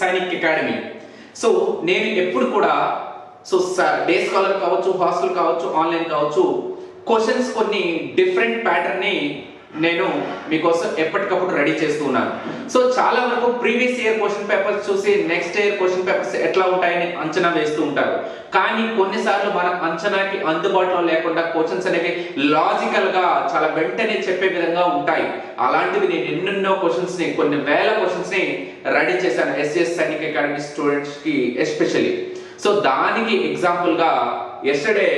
Sainik academy. So నేను ఎప్పుడు కూడా సో డే స్కాలర్ కావచ్చు హాస్టల్ కావచ్చు ఆన్లైన్ కావచ్చు క్వశ్చన్స్ కొన్ని డిఫరెంట్ ప్యాటర్న్ని నేను మీకోసం ఎప్పటికప్పుడు రెడీ చేస్తూ ఉన్నాను. సో చాలా వరకు ప్రీవియస్ ఇయర్ క్వశ్చన్ పేపర్స్ చూసి నెక్స్ట్ ఇయర్ క్వశ్చన్ పేపర్స్ ఎట్లా ఉంటాయని అంచనా వేస్తూ ఉంటారు. కానీ కొన్నిసార్లు మన అంచనాకి అందుబాటులో లేకుండా క్వశ్చన్స్ అనేవి లాజికల్గా చాలా వెంటనే చెప్పే విధంగా ఉంటాయి. అలాంటివి నేను ఎన్నెన్నో క్వశ్చన్స్ని కొన్ని వేల క్వశ్చన్స్ని రెడీ చేశాను ఎస్ఎస్ సైనిక్ అకాడమీ స్టూడెంట్స్కి ఎస్పెషల్లీ. సో దానికి ఎగ్జాంపుల్గా ఎస్టర్డే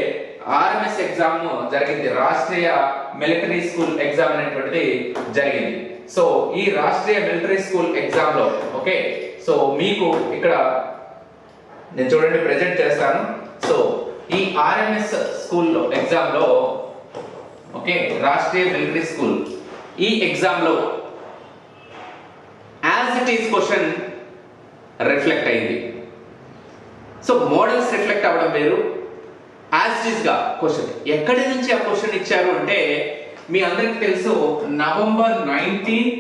ఆర్ఎంఎస్ ఎగ్జామ్ జరిగింది. రాష్ట్రీయ మిలిటరీ స్కూల్ ఎగ్జామ్ అనేటువంటిది జరిగింది. సో ఈ రాష్ట్రీయ మిలిటరీ స్కూల్ ఎగ్జామ్లో ఓకే? సో మీకు ఇక్కడ నేను చూడండి ప్రెజెంట్ చేస్తాను. సో ఈ ఆర్ఎంఎస్ స్కూల్లో ఎగ్జామ్లో ఓకే? Rashtriya military school. ఈ ఎగ్జామ్లో as it is question reflect అయింది. సో మోడల్స్ రిఫ్లెక్ట్ అవ్వడం వేరు యాజ్ ఇట్గా క్వశ్చన్ ఎక్కడి నుంచి ఆ క్వశ్చన్ ఇచ్చారు అంటే మీ అందరికి తెలుసు నవంబర్ నైన్టీన్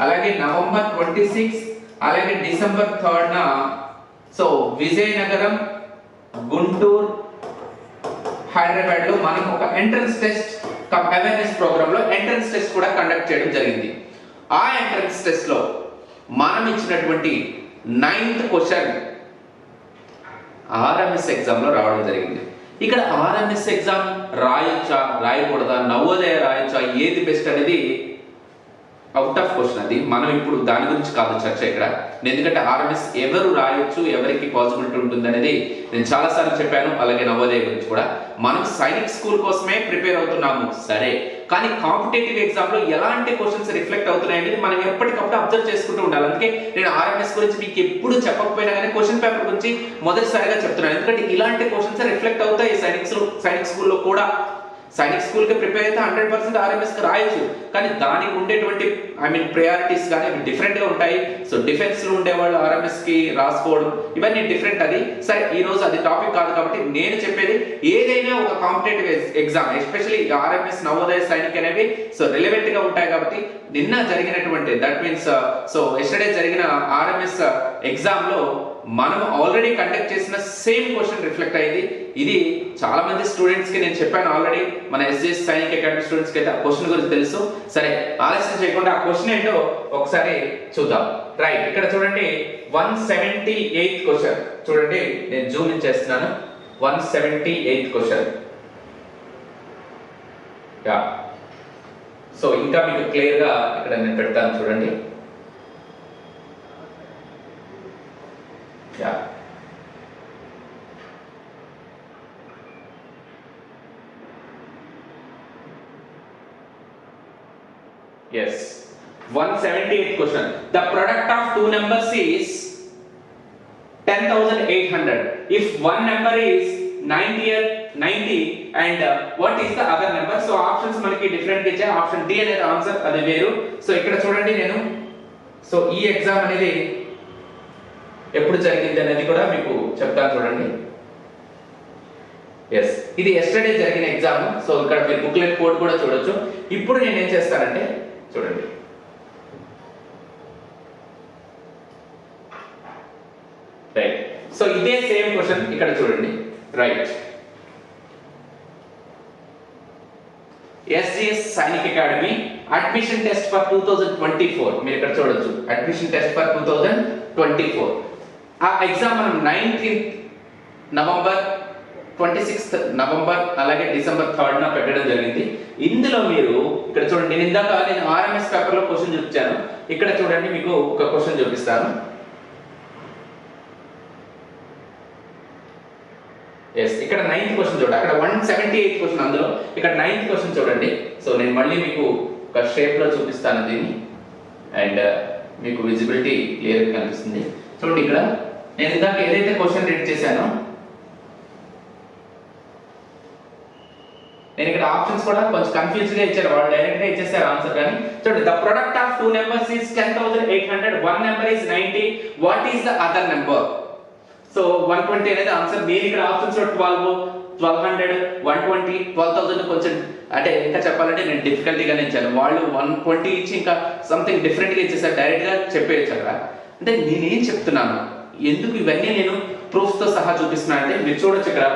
అలాగే నవంబర్ ట్వంటీ సిక్స్ అలాగే December third so Vizianagaram Guntur హైదరాబాద్లో మనం ఒక ఎంట్రన్స్ టెస్ట్ అవేర్నెస్ ప్రోగ్రామ్లో ఎంట్రన్స్ టెస్ట్ కూడా కండక్ట్ చేయడం జరిగింది. ఆ ఎంట్రన్స్ టెస్ట్లో మనం ఇచ్చినటువంటి నైన్త్ క్వశ్చన్ ఆర్ఎంఎస్ ఎగ్జామ్లో రావడం జరిగింది. ఇక్కడ ఆర్ఎంఎస్ ఎగ్జామ్ రాయొచ్చా రాయకూడదా నవోదయ రాయొచ్చా ఏది బెస్ట్ అనేది అవుట్ ఆఫ్ క్వశ్చన్ అది. మనం ఇప్పుడు దాని గురించి కాదు చర్చ ఇక్కడ. ఎందుకంటే ఆర్ఎంఎస్ ఎవరు రాయొచ్చు ఎవరికి పాసిబిలిటీ ఉంటుంది అనేది నేను చాలాసార్లు చెప్పాను అలాగే నవోదయ గురించి కూడా. మనం సైనిక్ స్కూల్ కోసమే ప్రిపేర్ అవుతున్నాము. సరే. కానీ కాంపిటేటివ్ ఎగ్జామ్లో ఎలాంటి క్వశ్చన్స్ రిఫ్లెక్ట్ అవుతున్నాయి అనేది మనం ఎప్పటికప్పుడు అబ్జర్వ్ చేసుకుంటూ ఉండాలి. అందుకే నేను ఆర్ఎంఎస్ గురించి మీకు ఎప్పుడు చెప్పకపోయినా కానీ క్వశ్చన్ పేపర్ గురించి మొదటిసారిగా చెప్తున్నాను. ఎందుకంటే ఇలాంటి క్వశ్చన్స్ రిఫ్లెక్ట్ అవుతాయి సైనిక్స్ సైనిక్ స్కూల్లో కూడా. సైనిక్ స్కూల్కి ప్రిపేర్ అయితే హండ్రెడ్ పర్సెంట్ ఆర్ఎంఎస్కి రాయొచ్చు. కానీ దానికి ఉండేటువంటి ఐ మీన్ ప్రయారిటీస్ కానీ అవి డిఫరెంట్గా ఉంటాయి. సో డిఫెన్స్లో ఉండేవాళ్ళు ఆర్ఎంఎస్కి రాసుకోవడం ఇవన్నీ డిఫరెంట్ అది. సరే ఈ రోజు అది టాపిక్ కాదు కాబట్టి నేను చెప్పేది ఏదైనా ఒక competitive exam especially RMS Navodaya Sainik అనేవి సో రిలవెంట్గా ఉంటాయి కాబట్టి నిన్న జరిగినటువంటి దట్ మీన్స్ సో ఎస్టర్డే జరిగిన ఆర్ఎంఎస్ ఎగ్జామ్ uh, లో మనం ఆల్రెడీ కండక్ట్ చేసిన సేమ్ క్వశ్చన్ రిఫ్లెక్ట్ అయింది. ఇది చాలా మంది స్టూడెంట్స్కి నేను చెప్పాను ఆల్రెడీ మన ఎస్జెస్ సైనిక్ అకాడమీ స్టూడెంట్స్కి అయితే ఆ క్వశ్చన్ గురించి తెలుసు. సరే ఆలస్యం చేయకుండా ఆ క్వశ్చన్ ఏంటో ఒకసారి చూద్దాం. రైట్ ఇక్కడ చూడండి వన్ సెవెంటీ ఎయిత్ క్వశ్చన్ చూడండి నేను జూమ్ ఇన్ చేస్తున్నాను. One seventy eighth question yeah so ఇంకా మీకు క్లియర్గా ఇక్కడ నేను పెడతాను చూడండి yeah Yes. 178th question. The product of two numbers is 10,800. If one number is 90, 90 and uh, what is the other number? So options మనకి different ఇచ్చే ఆప్షన్ డి అనేది ఆన్సర్ అది వేరు సో ఇక్కడ చూడండి నేను సో ఈ ఎగ్జామ్ అనేది ఎప్పుడు జరిగింది అనేది కూడా మీకు చెప్తాను చూడండి ఎస్ ఇది ఎస్టర్డే జరిగిన ఎగ్జామ్ సో ఇక్కడ మీరు బుక్లెట్ కోడ్ కూడా చూడొచ్చు ఇప్పుడు నేను ఏం చేస్తానంటే చూడండి. రైట్ సో ఇదే సేమ్ క్వశ్చన్ ఇక్కడ చూడండి. Right SGS Sainik academy admission test for two thousand twenty four మీరు ఇక్కడ చూడొచ్చు. Admission test for two thousand twenty four ఆ ఎగ్జామ్ మనం nineteenth November twenty sixth November అలాగే డిసెంబర్ థర్డ్ నా పెట్టడం జరిగింది. ఇందులో మీరు ఇక్కడ చూడండి నేను ఇందాక నేను ఆర్ఎంఎస్ పేపర్లో క్వశ్చన్ చూపించాను. ఇక్కడ చూడండి మీకు ఒక క్వశ్చన్ చూపిస్తాను. ఎస్ ఇక్కడ నైన్త్ క్వశ్చన్ చూడండి. అక్కడ వన్ సెవెంటీ ఎయిత్ క్వశ్చన్ అందులో. ఇక్కడ నైన్త్ క్వశ్చన్ చూడండి. సో నేను మళ్ళీ మీకు ఒక షేప్లో చూపిస్తాను దీన్ని. అండ్ uh, మీకు విజిబిలిటీ క్లియర్ కనిపిస్తుంది. చూడండి ఇక్కడ. నేను ఇందాక ఏదైతే క్వశ్చన్ రీడ్ చేశానో నేను ఇక్కడ ఆప్షన్స్ కూడా కొంచెం కన్ఫ్యూజ్గా ఇచ్చారు. వాళ్ళు డైరెక్ట్గా ఇచ్చేసారు ఆన్సర్ కానీ చూడండి the product of two numbers is ten thousand eight hundred one number is ninety what is the other number so one twenty అనేది ఆన్సర్ మీరు ఇక్కడ options twelve twelve hundred one twenty twelve thousand కొంచెం అంటే ఇంకా చెప్పాలంటే నేను డిఫికల్టీగా ఇచ్చాను. వాళ్ళు వన్ ట్వంటీ ఇచ్చి ఇంకా సంథింగ్ డిఫరెంట్గా ఇచ్చేసారు. డైరెక్ట్గా చెప్పేయచ్చు అంటే నేనేం చెప్తున్నాను? ఎందుకు ఇవన్నీ నేను ప్రూఫ్తో సహా చూపిస్తున్నాను అంటే మీరు చూడొచ్చు ఇక్కడ.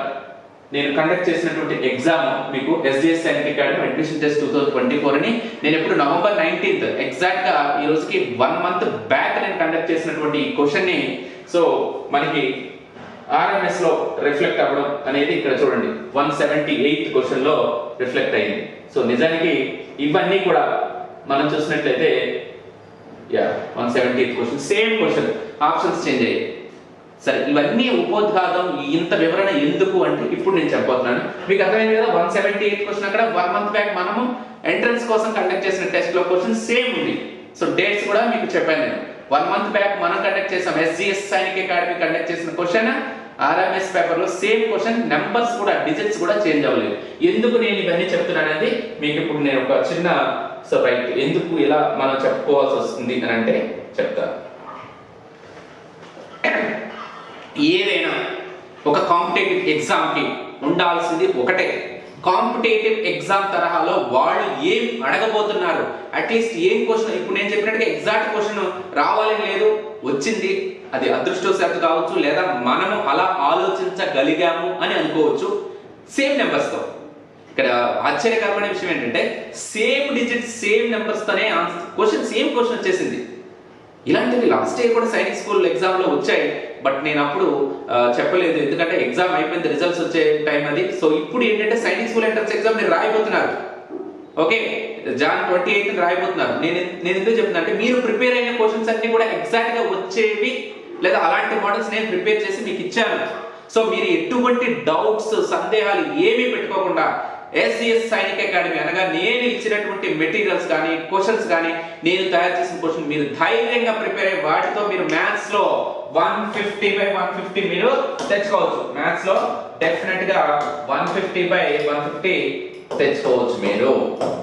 నేను కండక్ట్ చేసినటువంటి ఎగ్జామ్ మీకు SDS Sainik academy admission test two thousand twenty four అని నేను ఎప్పుడు నవంబర్ నైన్టీన్త్ ఎగ్జాక్ట్గా ఈ రోజుకి వన్ మంత్ బ్యాక్ నేను కండక్ట్ చేసినటువంటి ఈ క్వశ్చన్ని. సో మనకి ఆర్ఎంఎస్లో రిఫ్లెక్ట్ అవ్వడం అనేది ఇక్కడ చూడండి వన్ సెవెంటీ ఎయిత్ క్వశ్చన్లో రిఫ్లెక్ట్ అయింది. సో నిజానికి ఇవన్నీ కూడా మనం చూసినట్లయితే yeah one seventy eighth question same question options change అయ్యాయి. సరే ఇవన్నీ ఉపోద్ఘాతం ఇంత వివరణ ఎందుకు అంటే ఇప్పుడు నేను చెప్పబోతున్నాను. మీకు అర్థమైంది కదా వన్ సెవెంటీ ఎయిట్ క్వశ్చన్ అక్కడ వన్ మంత్ బ్యాక్ మనము ఎంట్రన్స్ కోసం కండక్ట్ చేసిన టెస్ట్లో క్వశ్చన్ సేమ్ ఉంది. సో డేట్స్ కూడా మీకు చెప్పాను నేను. వన్ మంత్ బ్యాక్ మనం కండక్ట్ చేసాం ఎస్జిఎస్ సైనిక్ అకాడమీ కండక్ట్ చేసిన క్వశ్చన్ ఆర్ఎంఎస్ పేపర్లో సేమ్ క్వశ్చన్ నెంబర్స్ కూడా డిజిట్స్ కూడా చేంజ్ అవ్వలేదు. ఎందుకు నేను ఇవన్నీ చెప్తున్నాననేది మీకు ఇప్పుడు నేను ఒక చిన్న సో రైట్ ఎందుకు ఇలా మనం చెప్పుకోవాల్సి వస్తుంది అని అంటే చెప్తాను ఏదైనా ఒక కాంపిటేటివ్ ఎగ్జామ్కి ఉండాల్సింది ఒకటే. కాంపిటేటివ్ ఎగ్జామ్ తరహాలో వాళ్ళు ఏం అడగబోతున్నారు? అట్లీస్ట్ ఏం క్వశ్చన్ ఇప్పుడు నేను చెప్పినట్టుగా ఎగ్జాక్ట్ క్వశ్చన్ రావాలని లేదు వచ్చింది. అది అదృష్టవశాత్తు కావచ్చు లేదా మనము అలా ఆలోచించగలిగాము అని అనుకోవచ్చు. సేమ్ నెంబర్స్తో ఇక్కడ ఆశ్చర్యకరమైన విషయం ఏంటంటే సేమ్ డిజిట్ సేమ్ నెంబర్స్తోనే క్వశ్చన్ సేమ్ క్వశ్చన్ వచ్చేసింది. ఇలాంటివి లాస్ట్ ఇయర్ కూడా సైనిక్ స్కూల్ ఎగ్జామ్లో వచ్చాయి. బట్ నేను అప్పుడు చెప్పలేదు. ఎందుకంటే ఎగ్జామ్ అయిపోయింది రిజల్ట్స్ వచ్చే టైం అది. సో ఇప్పుడు ఏంటంటే సైనిక్ స్కూల్ ఎంట్రన్స్ ఎగ్జామ్ నేను రాయబోతున్నారు. ఓకే? జాన్ ట్వంటీ ఎయిత్ రాయబోతున్నారు. నేను నేను ఎందుకు చెప్తున్నా అంటే మీరు ప్రిపేర్ అయిన క్వశ్చన్స్ అన్ని కూడా ఎగ్జాక్ట్గా వచ్చేవి లేదా అలాంటి మోడల్స్ నేను ప్రిపేర్ చేసి మీకు ఇచ్చాను. సో మీరు ఎటువంటి డౌట్స్ సందేహాలు ఏమీ పెట్టుకోకుండా ఎస్డిఎస్ సైనిక అకాడమీ అనగా నేను ఇచ్చినటువంటి మెటీరియల్స్ కానీ క్వశ్చన్స్ కానీ నేను తయారు చేసిన క్వశ్చన్ మీరు ధైర్యంగా ప్రిపేర్ అయ్యి వాటితో మీరు మ్యాథ్స్లో one fifty by one fifty మీరు తెచ్చుకోవచ్చు. మ్యాథ్స్లో డెఫినెట్గా one fifty by one fifty తెచ్చుకోవచ్చు మీరు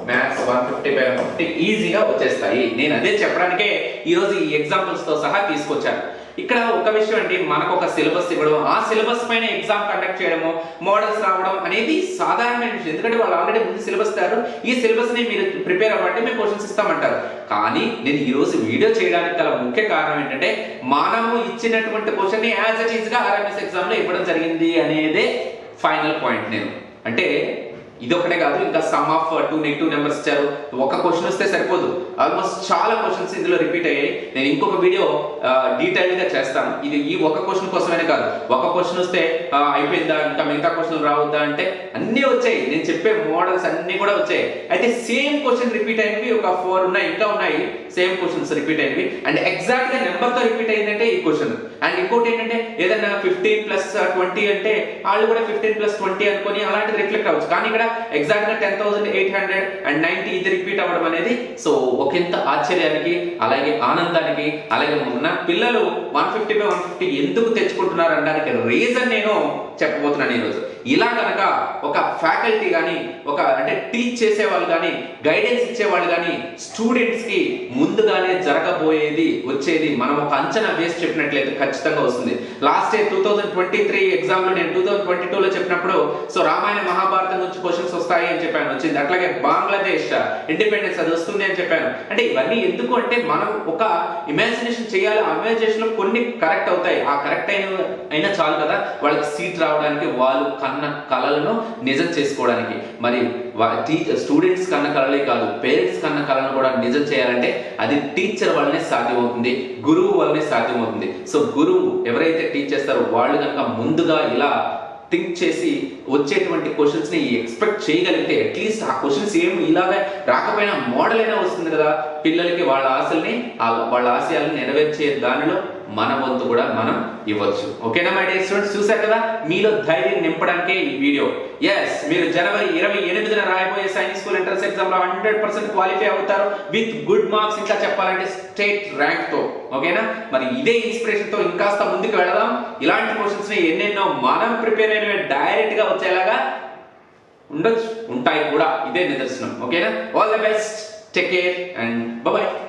maths one fifty by one fifty ఈజీగా వచ్చేస్తాయి. నేను అదే చెప్పడానికే ఈరోజు ఈ ఎగ్జాంపుల్స్తో సహా తీసుకొచ్చాను. ఇక్కడ ఒక విషయం అంటే మనకు ఒక సిలబస్ ఇవ్వడం ఆ సిలబస్ పైన ఎగ్జామ్ కండక్ట్ చేయడము మోడల్స్ రావడం అనేది సాధారణమైన విషయం. ఎందుకంటే వాళ్ళు ఆల్రెడీ ముందు సిలబస్ ఇస్తారు ఈ సిలబస్ని మీరు ప్రిపేర్ అవ్వండి మేము క్వశ్చన్స్ ఇస్తామంటారు. కానీ నేను ఈ రోజు వీడియో చేయడానికి గల ముఖ్య కారణం ఏంటంటే మనము ఇచ్చినటువంటి క్వశ్చన్ని యాజ్ ఇట్ ఈస్గా ఆర్ఎంఎస్ ఎగ్జామ్లో ఇవ్వడం జరిగింది అనేదే ఫైనల్ పాయింట్ నేను. అంటే ఇది ఒకటే కాదు ఇంకా sum of two negative numbers ఇచ్చారు. ఒక క్వశ్చన్ వస్తే సరిపోదు. ఆల్మోస్ట్ చాలా క్వశ్చన్స్ ఇందులో రిపీట్ అయ్యాయి. నేను ఇంకొక వీడియో డీటెయిల్ uh, గా చేస్తాను. ఇది ఈ ఒక క్వశ్చన్ కోసమే కాదు. ఒక క్వశ్చన్ వస్తే uh, అయిపోయిందా? ఇంకా మిగతా క్వశ్చన్ రావద్దా అంటే అన్నీ వచ్చాయి. నేను చెప్పే మోడల్స్ అన్ని కూడా వచ్చాయి. అయితే సేమ్ క్వశ్చన్ రిపీట్ అయినవి ఒక ఫోర్ ఉన్నాయి ఇంకా ఉన్నాయి. సేమ్ క్వశ్చన్స్ రిపీట్ అయినవి. అండ్ ఎగ్జాక్ట్గా నెంబర్తో రిపీట్ అయిందంటే ఈ క్వశ్చన్ అండ్ ఇంకోటి ఏంటంటే ఏదైనా ఫిఫ్టీన్ ప్లస్ ట్వంటీ అంటే వాళ్ళు కూడా ఫిఫ్టీన్ ప్లస్ ట్వంటీ అనుకొని అలాంటిది రిఫ్లెక్ట్ అవ్వచ్చు. కానీ ఇక్కడ ఎగ్జాక్ట్గా ten thousand eight hundred and ninety ఇది రిపీట్ అవ్వడం అనేది సో ఒకంత ఆశ్చర్యానికి అలాగే ఆనందానికి అలాగే ఉన్న పిల్లలు one fifty by one fifty ఎందుకు తెచ్చుకుంటున్నారు అనడానికి రీజన్ నేను చెప్పబోతున్నాను ఈరోజు. ఇలా కనుక ఒక ఫ్యాకల్టీ కానీ ఒక అంటే టీచ్ చేసే వాళ్ళు కానీ గైడెన్స్ ఇచ్చేవాళ్ళు కానీ స్టూడెంట్స్కి ముందుగానే జరగబోయేది వచ్చేది మనం ఒక అంచనా వేసి చెప్పినట్లయితే ఖచ్చితంగా వస్తుంది. Last year two thousand twenty three ఎగ్జామ్లో నేను టూ థౌసండ్ ట్వంటీ టూ లో చెప్పినప్పుడు సో రామాయణ మహాభారతం నుంచి క్వశ్చన్స్ వస్తాయి అని చెప్పాను. వచ్చింది. అట్లాగే బంగ్లాదేశ్ ఇండిపెండెన్స్ అది వస్తుంది అని చెప్పాను. అంటే ఇవన్నీ ఎందుకు అంటే మనం ఒక ఇమాజినేషన్ చేయాలి. ఇమాజినేషన్లో కొన్ని కరెక్ట్ అవుతాయి. ఆ కరెక్ట్ అయిన అయినా చాలు కదా. వాళ్ళకి సీట్ రావడానికి వాళ్ళు కన్న కళలను నిజం చేసుకోవడానికి. మరి టీచర్ స్టూడెంట్స్ కన్న కళలే కాదు. పేరెంట్స్ కన్న కళను కూడా నిజం చేయాలంటే అది టీచర్ వల్లనే సాధ్యమవుతుంది. గురువు వల్లనే సాధ్యమవుతుంది. సో గురువు ఎవరైతే టీచ్ చేస్తారో వాళ్ళు కనుక ముందుగా ఇలా థింక్ చేసి వచ్చేటువంటి క్వశ్చన్స్ని ఎక్స్పెక్ట్ చేయగలిగితే అట్లీస్ట్ ఆ క్వశ్చన్స్ ఏం ఇలాగే రాకపోయినా మోడల్ అయినా వస్తుంది కదా. పిల్లలకి వాళ్ళ ఆశల్ని ఆ- వాళ్ళ ఆశయాలను నెరవేర్చే దానిలో మన వంతు కూడా మనం ఇవ్వచ్చు. ఓకేనా మై డియర్ స్టూడెంట్స్ చూసారు కదా? మీలో ధైర్యం నింపడానికే ఈ వీడియో. ఎస్ మీరు జనవరి ఇరవై ఎనిమిదిన రాయబోయే సైన్స్ స్కూల్ ఎంట్రన్స్ ఎగ్జామ్లో హండ్రెడ్ పర్సెంట్ క్వాలిఫై అవుతారు. విత్ గుడ్ మార్క్స్ ఇంకా చెప్పాలంటే స్టేట్ ర్యాంక్తో. ఓకేనా? మరి ఇదే ఇన్స్పిరేషన్తో ఇంకాస్త ముందుకు వెళదాం. ఇలాంటి క్వశ్చన్స్ని ఎన్నెన్నో మనం ప్రిపేర్ అయినవి డైరెక్ట్గా వచ్చేలాగా ఉండొచ్చు. ఉంటాయి కూడా. ఇదే నిదర్శనం. ఓకేనా? All the best take care and bye